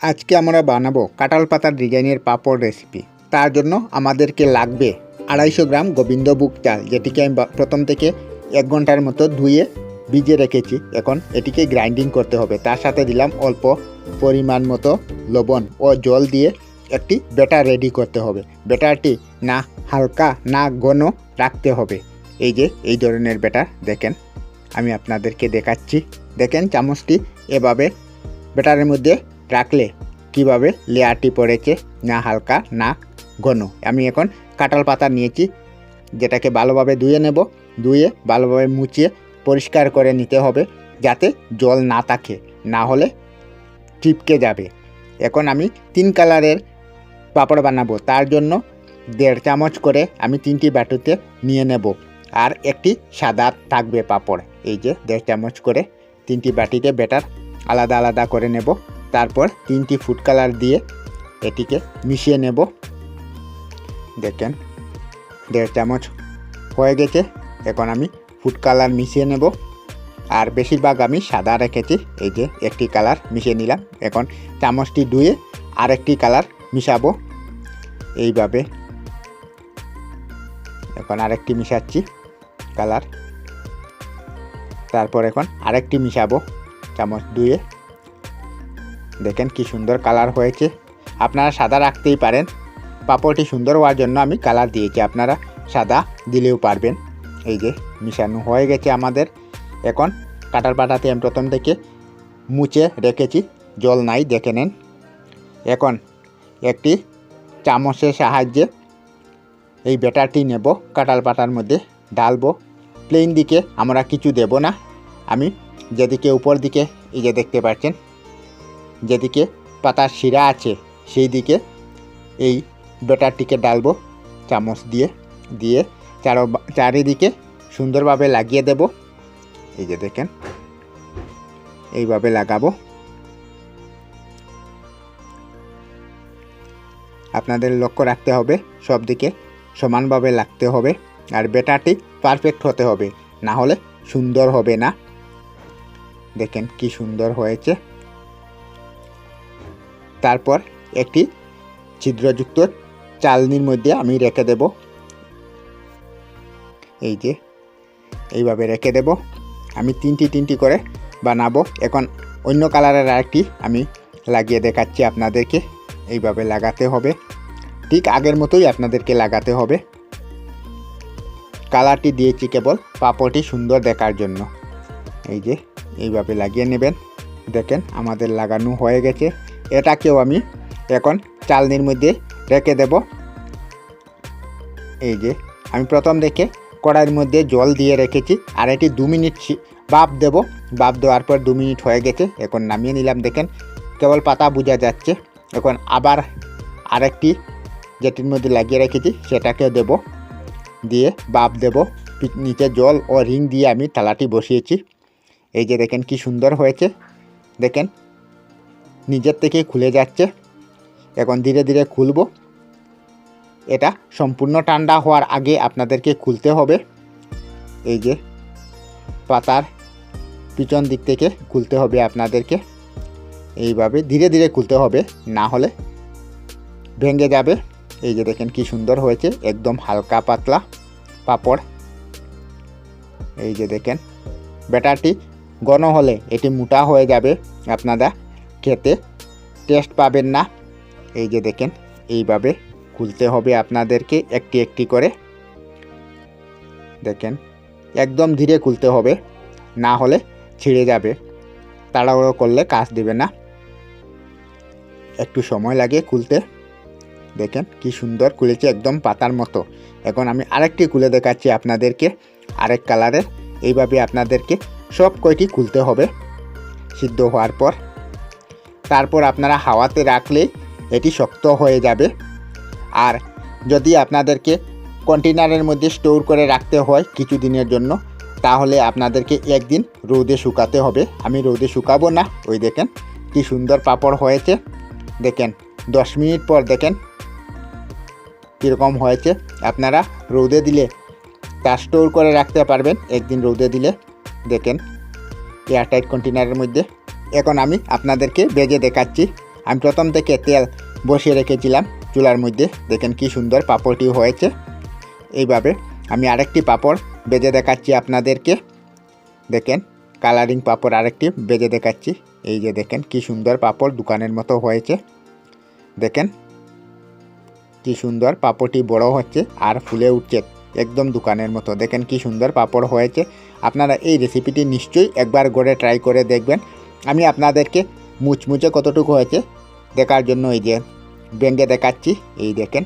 আজকে আমরা বানাবো কাঁঠাল পাতার ডিজাইনের পাঁপড় রেসিপি তার জন্য আমাদেরকে লাগবে আড়াইশো গ্রাম গোবিন্দভোগ চাল, যেটিকে আমি প্রথম থেকে এক ঘণ্টার মতো ধুয়ে ভিজে রেখেছি। এখন এটিকে গ্রাইন্ডিং করতে হবে। তার সাথে দিলাম অল্প পরিমাণ মতো লবণ ও জল দিয়ে একটি ব্যাটার রেডি করতে হবে। ব্যাটারটি না হালকা, না ঘন রাখতে হবে। এই যে, এই ধরনের ব্যাটার দেখেন, আমি আপনাদেরকে দেখাচ্ছি। দেখেন চামচটি এভাবে ব্যাটারের মধ্যে রাখলে কীভাবে লেয়ারটি পড়েছে? না হালকা, না ঘন। আমি এখন কাঁঠাল পাতা নিয়েছি, যেটাকে ভালোভাবে ধুয়ে নেব। ধুয়ে ভালোভাবে মুছিয়ে পরিষ্কার করে নিতে হবে, যাতে জল না থাকে, না হলে চিপকে যাবে। এখন আমি তিন কালারের পাঁপড় বানাবো। তার জন্য দেড় চামচ করে আমি তিনটি বাটুতে নিয়ে নেব। আর একটি সাদা থাকবে পাঁপড়। এই যে দেড় চামচ করে তিনটি বাটিতে বেটার আলাদা আলাদা করে নেব। তারপর তিনটি ফুড কালার দিয়ে এটিকে মিশিয়ে নেব। দেখেন, দেড় চামচ হয়ে গেছে। এখন আমি ফুড কালার মিশিয়ে নেব। আর বেশিরভাগ আমি সাদা রেখেছি। এই যে একটি কালার মিশিয়ে নিলাম। এখন চামচটি ধুয়ে আরেকটি কালার মিশাবো। এইভাবে এখন আরেকটি মিশাচ্ছি কালার তারপর এখন আরেকটি মিশাবো। চামচ ধুয়ে দেখেন কি সুন্দর কালার হয়েছে। আপনারা সাদা রাখতেই পারেন। পাঁপড়টি সুন্দর হওয়ার জন্য আমি কালার দিয়েছি। আপনারা সাদা দিলেও পারবেন। এই যে মিশানো হয়ে গেছে আমাদের। এখন কাটার পাটাতে আমি প্রথম থেকে মুছে রেখেছি। জল নাই, দেখে নেন। এখন একটি চামচের সাহায্যে এই ব্যাটারটি নেব। কাটাল পাটার মধ্যে ঢালবো। প্লেন দিকে আমরা কিছু দেব না। আমি যেদিকে উপর দিকে এই যে দেখতে পাচ্ছেন যেদিকে পাতার শিরা আছে সেই দিকে এই ব্যাটারটিকে ডালবো, চামচ দিয়ে দিয়ে চারো চারিদিকে সুন্দরভাবে লাগিয়ে দেব। এই যে দেখেন, এইভাবে লাগাবো। আপনাদের লক্ষ্য রাখতে হবে, সব দিকে সমানভাবে লাগতে হবে, আর ব্যাটারটি পারফেক্ট হতে হবে, না হলে সুন্দর হবে না। দেখেন কি সুন্দর হয়েছে। তারপর একটি ছিদ্রযুক্ত চালনির মধ্যে আমি রেখে দেব। এই যে, এইভাবে রেখে দেব। আমি তিনটি তিনটি করে বানাবো। এখন অন্য কালারের আরেকটি আমি লাগিয়ে দেখাচ্ছি আপনাদেরকে। এইভাবে লাগাতে হবে। ঠিক আগের মতোই আপনাদেরকে লাগাতে হবে। কালারটি দিয়েছি কেবল পাপড়টি সুন্দর দেখার জন্য। এই যে, এইভাবে লাগিয়ে নেবেন। দেখেন, আমাদের লাগানো হয়ে গেছে। এটাকেও আমি এখন চালনির মধ্যে রেখে দেব। এই যে, আমি প্রথম দেখে কড়াইয়ের মধ্যে জল দিয়ে রেখেছি, আর এটি দু মিনিট বাপ দেব। বাপ দেওয়ার পর দু মিনিট হয়ে গেছে, এখন নামিয়ে নিলাম। দেখেন, কেবল পাতা বোঝা যাচ্ছে। এখন আবার আরেকটি যেটির মধ্যে লাগিয়ে রেখেছি, সেটাকেও দেব। দিয়ে বাপ দেব। নিচে জল ও রিং দিয়ে আমি থালাটি বসিয়েছি। এই যে দেখেন কি সুন্দর হয়েছে। দেখেন নিজের থেকেই খুলে যাচ্ছে। এখন ধীরে ধীরে খুলবো। এটা সম্পূর্ণ ঠান্ডা হওয়ার আগে আপনাদেরকে খুলতে হবে। এই যে পাতার পিছন দিক থেকে খুলতে হবে আপনাদেরকে। এইভাবে ধীরে ধীরে খুলতে হবে, না হলে ভেঙে যাবে। এই যে দেখেন কি সুন্দর হয়েছে, একদম হালকা পাতলা পাপড়। এই যে দেখেন, ব্যাটারটি ঘন হলে এটি মোটা হয়ে যাবে। আপনারা খেতে টেস্ট পাবেন না। এই যে দেখেন, এইভাবে খুলতে হবে আপনাদেরকে একটি একটি করে। দেখেন, একদম ধীরে খুলতে হবে, না হলে ছিঁড়ে যাবে। তাড়াহুড়ো করলে কাজ দেবে না। একটু সময় লাগে খুলতে। দেখেন, কি সুন্দর খুলেছে একদম পাতার মতো। এখন আমি আরেকটি খুলে দেখাচ্ছি আপনাদেরকে, আরেক কালারের এইভাবে আপনাদেরকে সব কয়টি খুলতে হবে। সিদ্ধ হওয়ার পর তারপর আপনারা হাওয়াতে রাখলে এটি শক্ত হয়ে যাবে। আর যদি আপনাদেরকে কন্টেনারের মধ্যে স্টোর করে রাখতে হয় কিছু দিনের জন্য, তাহলে আপনাদেরকে একদিন রোদে শুকাতে হবে। আমি রোদে শুকাবো না। ওই দেখেন কি সুন্দর পাপড় হয়েছে। দেখেন, দশ মিনিট পর দেখেন কীরকম হয়েছে। আপনারা রোদে দিলে তা স্টোর করে রাখতে পারবেন, একদিন রোদে দিলে। দেখেন, এয়ারটাইট কন্টেনারের মধ্যে এখন আমি আপনাদেরকে বেজে দেখাচ্ছি। আমি প্রথম থেকে তেল বসিয়ে রেখেছিলাম চুলার মধ্যে। দেখেন কি সুন্দর পাঁপড়টি হয়েছে। এইভাবে আমি আরেকটি পাঁপড় বেজে দেখাচ্ছি আপনাদেরকে। দেখেন কালারিং পাঁপড় আরেকটি বেজে দেখাচ্ছি। এই যে দেখেন কি সুন্দর পাপড় দোকানের মতো হয়েছে। দেখেন কি সুন্দর পাপড়টি বড় হচ্ছে আর ফুলে উঠছে একদম দোকানের মতো। দেখেন কি সুন্দর পাঁপড় হয়েছে। আপনারা এই রেসিপিটি নিশ্চয়ই একবার করে ট্রাই করে দেখবেন। আমি আপনাদেরকে মুচমুচে কতটুকু হয়েছে দেখার জন্য এই যে ব্যাঙ্গে দেখাচ্ছি এই দেখেন।